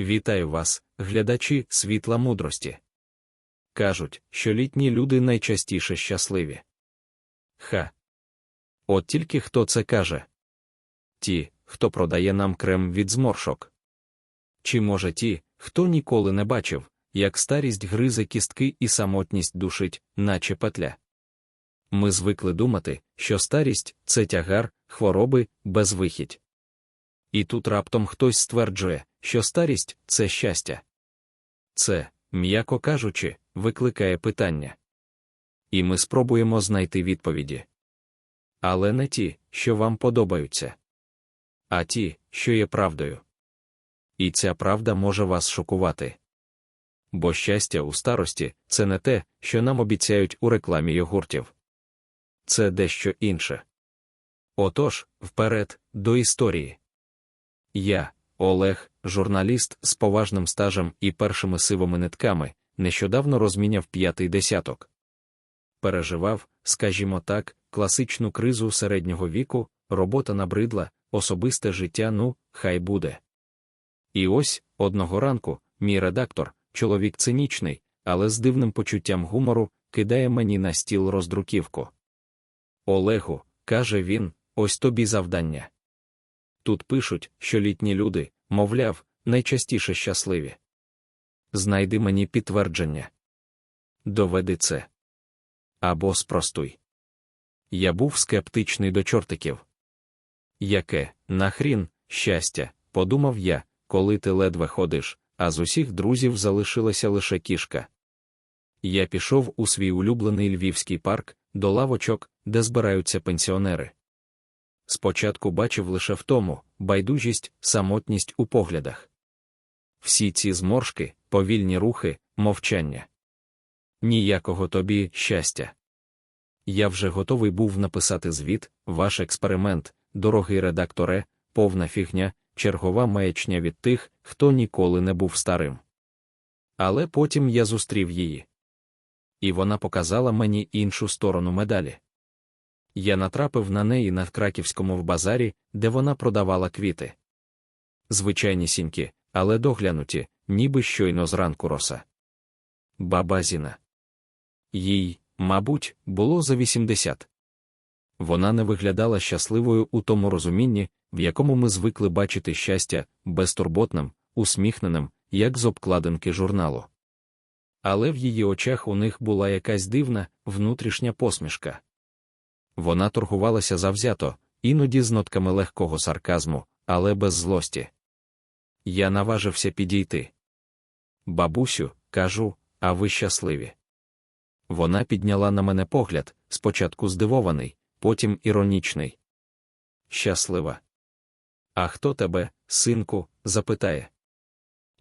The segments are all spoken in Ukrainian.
Вітаю вас, глядачі світла мудрості. Кажуть, що літні люди найчастіше щасливі. Ха. От тільки хто це каже? Ті, хто продає нам крем від зморшок. Чи може ті, хто ніколи не бачив, як старість гризе кістки і самотність душить, наче петля. Ми звикли думати, що старість це тягар, хвороби, безвихідь. І тут раптом хтось стверджує, що старість це щастя. Це, м'яко кажучи, викликає питання. І ми спробуємо знайти відповіді. Але не ті, що вам подобаються, а ті, що є правдою. І ця правда може вас шокувати. Бо щастя у старості це не те, що нам обіцяють у рекламі йогуртів. Це дещо інше. Отож, вперед, до історії. Я, Олег, журналіст з поважним стажем і першими сивими нитками, нещодавно розміняв п'ятий десяток. Переживав, скажімо так, класичну кризу середнього віку, робота набридла, особисте життя, ну, хай буде. І ось, одного ранку, мій редактор, чоловік цинічний, але з дивним почуттям гумору, кидає мені на стіл роздруківку. Олегу, каже він, ось тобі завдання. Тут пишуть, що літні люди, мовляв, найчастіше щасливі. Знайди мені підтвердження. Доведи це. Або спростуй. Я був скептичний до чортиків. Яке, нахрін, щастя, подумав я, коли ти ледве ходиш, а з усіх друзів залишилася лише кішка. Я пішов у свій улюблений львівський парк, до лавочок, де збираються пенсіонери. Спочатку бачив лише в тому байдужість, самотність у поглядах. Всі ці зморшки, повільні рухи, мовчання. Ніякого тобі щастя. Я вже готовий був написати звіт, ваш експеримент, дорогий редакторе, повна фігня, чергова маячня від тих, хто ніколи не був старим. Але потім я зустрів її. І вона показала мені іншу сторону медалі. Я натрапив на неї на краківському в базарі, де вона продавала квіти. Звичайні сіньки, але доглянуті, ніби щойно зранку роса. Баба Зіна. Їй, мабуть, було за 80. Вона не виглядала щасливою у тому розумінні, в якому ми звикли бачити щастя, безтурботним, усміхненим, як з обкладинки журналу. Але в її очах у них була якась дивна, внутрішня посмішка. Вона торгувалася завзято, іноді з нотками легкого сарказму, але без злості. Я наважився підійти. Бабусю, кажу, а ви щасливі. Вона підняла на мене погляд, спочатку здивований, потім іронічний. Щаслива. А хто тебе, синку, запитає?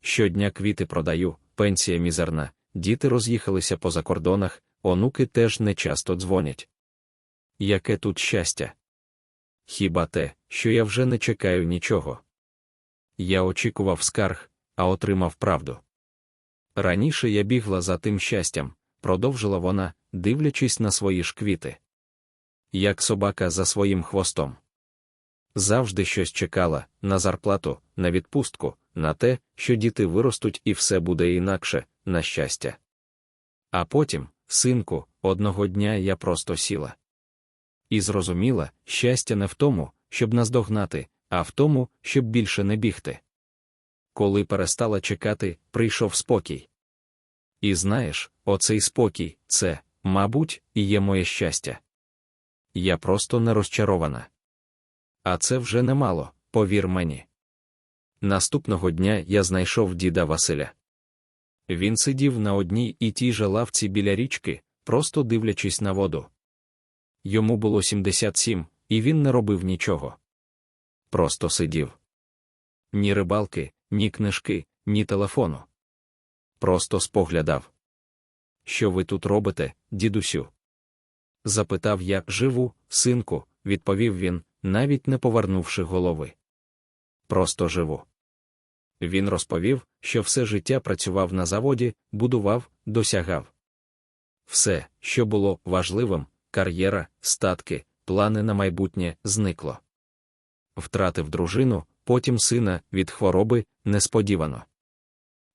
Щодня квіти продаю, пенсія мізерна, діти роз'їхалися по закордонах, онуки теж не часто дзвонять. Яке тут щастя? Хіба те, що я вже не чекаю нічого? Я очікував скарг, а отримав правду. Раніше я бігла за тим щастям, продовжила вона, дивлячись на свої ж квіти. Як собака за своїм хвостом. Завжди щось чекала на зарплату, на відпустку, на те, що діти виростуть і все буде інакше, на щастя. А потім, синку, одного дня я просто сіла. І зрозуміла, щастя не в тому, щоб наздогнати, а в тому, щоб більше не бігти. Коли перестала чекати, прийшов спокій. І знаєш, оцей спокій, це, мабуть, і є моє щастя. Я просто не розчарована. А це вже немало, повір мені. Наступного дня я знайшов діда Василя. Він сидів на одній і тій же лавці біля річки, просто дивлячись на воду. Йому було 77, і він не робив нічого. Просто сидів. Ні рибалки, ні книжки, ні телефону. Просто споглядав. Що ви тут робите, дідусю? Запитав я живу, синку, відповів він, навіть не повернувши голови. Просто живу. Він розповів, що все життя працював на заводі, будував, досягав. Все, що було важливим, кар'єра, статки, плани на майбутнє зникло. Втратив дружину, потім сина від хвороби несподівано.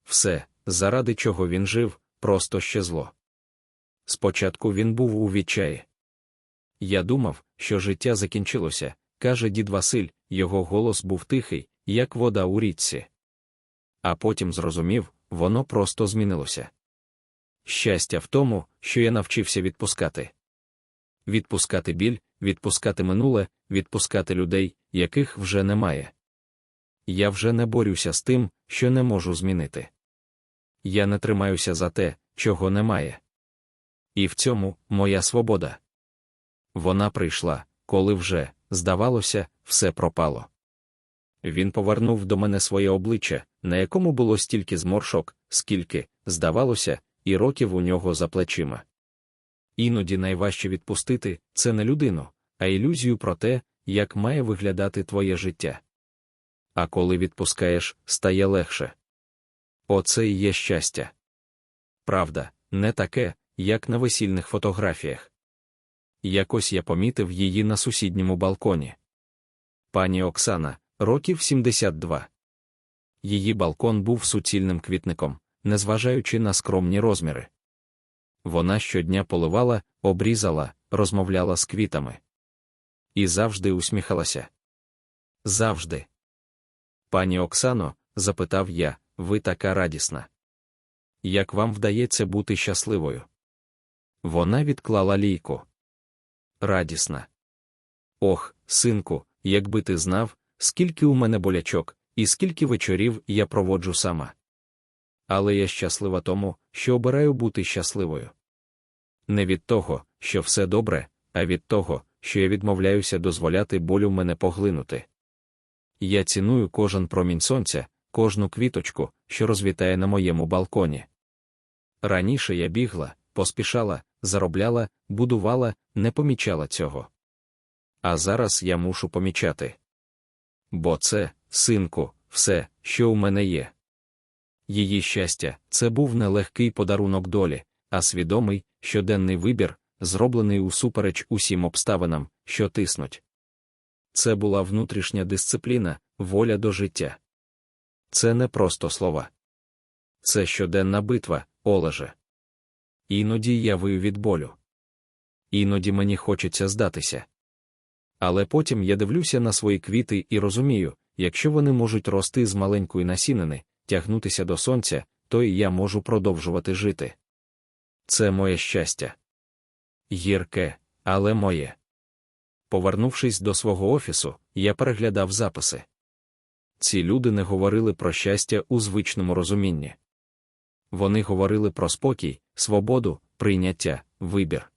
Все, заради чого він жив, просто щезло. Спочатку він був у відчаї. Я думав, що життя закінчилося, каже дід Василь, його голос був тихий, як вода у річці. А потім зрозумів, воно просто змінилося. Щастя в тому, що я навчився відпускати. Відпускати біль, відпускати минуле, відпускати людей, яких вже немає. Я вже не борюся з тим, що не можу змінити. Я не тримаюся за те, чого немає. І в цьому моя свобода. Вона прийшла, коли вже, здавалося, все пропало. Він повернув до мене своє обличчя, на якому було стільки зморшок, скільки, здавалося, і років у нього за плечима. Іноді найважче відпустити це не людину, а ілюзію про те, як має виглядати твоє життя. А коли відпускаєш, стає легше. Оце і є щастя. Правда, не таке, як на весільних фотографіях. Якось я помітив її на сусідньому балконі. Пані Оксана, років 72. Її балкон був суцільним квітником, незважаючи на скромні розміри. Вона щодня поливала, обрізала, розмовляла з квітами. І завжди усміхалася. Завжди. Пані Оксано, запитав я, ви така радісна. Як вам вдається бути щасливою? Вона відклала лійку. Радісна. Ох, синку, якби ти знав, скільки у мене болячок, і скільки вечорів я проводжу сама. Але я щаслива тому, що обираю бути щасливою. Не від того, що все добре, а від того, що я відмовляюся дозволяти болю мене поглинути. Я ціную кожен промінь сонця, кожну квіточку, що розвітає на моєму балконі. Раніше я бігла, поспішала, заробляла, будувала, не помічала цього. А зараз я мушу помічати. Бо це, синку, все, що у мене є. Її щастя, це був не легкий подарунок долі, а свідомий, щоденний вибір, зроблений усупереч усім обставинам, що тиснуть. Це була внутрішня дисципліна, воля до життя. Це не просто слова. Це щоденна битва, Олеже. Іноді я вию від болю. Іноді мені хочеться здатися. Але потім я дивлюся на свої квіти і розумію, якщо вони можуть рости з маленької насінини, тягнутися до сонця, то і я можу продовжувати жити. Це моє щастя. Гірке, але моє. Повернувшись до свого офісу, я переглядав записи. Ці люди не говорили про щастя у звичному розумінні. Вони говорили про спокій, свободу, прийняття, вибір.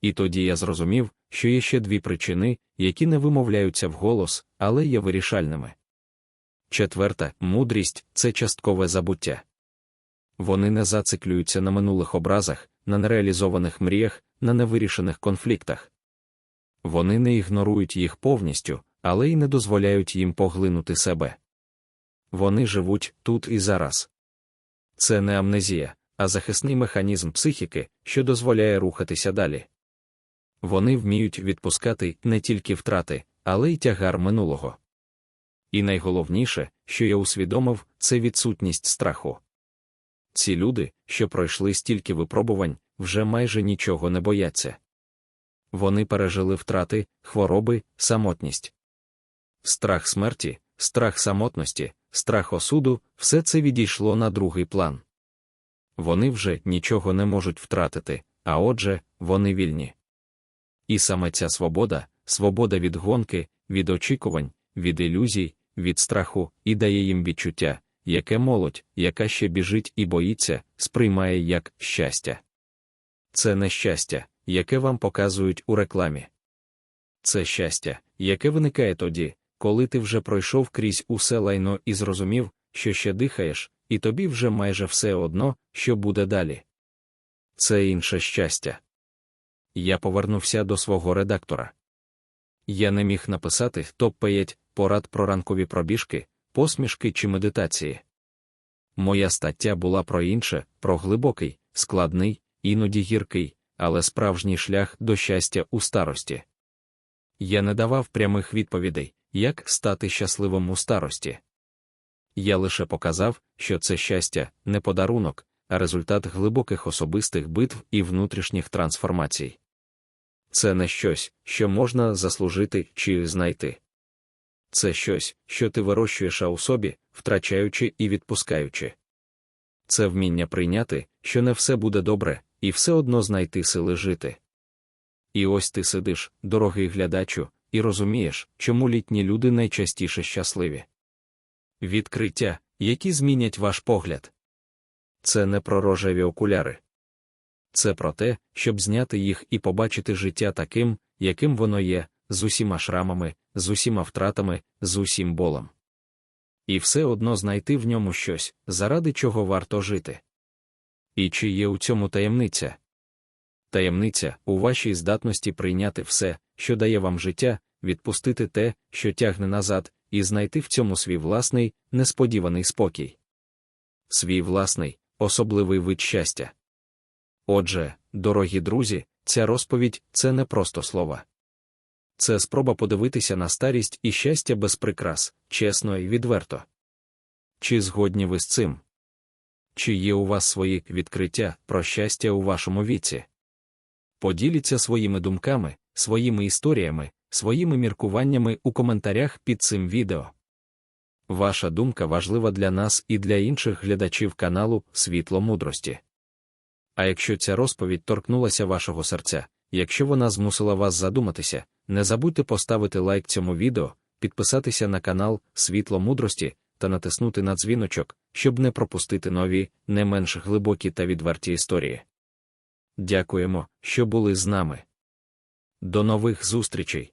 І тоді я зрозумів, що є ще дві причини, які не вимовляються вголос, але є вирішальними. Четверта мудрість це часткове забуття. Вони не зациклюються на минулих образах, на нереалізованих мріях, на невирішених конфліктах. Вони не ігнорують їх повністю, але й не дозволяють їм поглинути себе. Вони живуть тут і зараз. Це не амнезія, а захисний механізм психіки, що дозволяє рухатися далі. Вони вміють відпускати не тільки втрати, але й тягар минулого. І найголовніше, що я усвідомив, це відсутність страху. Ці люди, що пройшли стільки випробувань, вже майже нічого не бояться. Вони пережили втрати, хвороби, самотність. Страх смерті, страх самотності, страх осуду все це відійшло на другий план. Вони вже нічого не можуть втратити, а отже, вони вільні. І саме ця свобода, свобода від гонки, від очікувань, від ілюзій, від страху і дає їм відчуття, яке молодь, яка ще біжить і боїться, сприймає як щастя. Це не щастя, яке вам показують у рекламі. Це щастя, яке виникає тоді, коли ти вже пройшов крізь усе лайно і зрозумів, що ще дихаєш, і тобі вже майже все одно, що буде далі. Це інше щастя. Я повернувся до свого редактора. Я не міг написати топ-5 порад про ранкові пробіжки, посмішки чи медитації. Моя стаття була про інше, про глибокий, складний, іноді гіркий, але справжній шлях до щастя у старості. Я не давав прямих відповідей, як стати щасливим у старості. Я лише показав, що це щастя не подарунок, а результат глибоких особистих битв і внутрішніх трансформацій. Це не щось, що можна заслужити чи знайти. Це щось, що ти вирощуєш у собі, втрачаючи і відпускаючи. Це вміння прийняти, що не все буде добре, і все одно знайти сили жити. І ось ти сидиш, дорогий глядачу, і розумієш, чому літні люди найчастіше щасливі. Відкриття, які змінять ваш погляд. Це не про рожеві окуляри. Це про те, щоб зняти їх і побачити життя таким, яким воно є, з усіма шрамами, з усіма втратами, з усім болом. І все одно знайти в ньому щось, заради чого варто жити. І чи є у цьому таємниця? Таємниця у вашій здатності прийняти все, що дає вам життя, відпустити те, що тягне назад, і знайти в цьому свій власний, несподіваний спокій. Свій власний, особливий вид щастя. Отже, дорогі друзі, ця розповідь це не просто слова. Це спроба подивитися на старість і щастя без прикрас, чесно і відверто. Чи згодні ви з цим? Чи є у вас свої відкриття про щастя у вашому віці? Поділіться своїми думками, своїми історіями, своїми міркуваннями у коментарях під цим відео. Ваша думка важлива для нас і для інших глядачів каналу Світло мудрості. А якщо ця розповідь торкнулася вашого серця, якщо вона змусила вас задуматися, не забудьте поставити лайк цьому відео, підписатися на канал Світло мудрості та натиснути на дзвіночок, щоб не пропустити нові, не менш глибокі та відверті історії. Дякуємо, що були з нами. До нових зустрічей!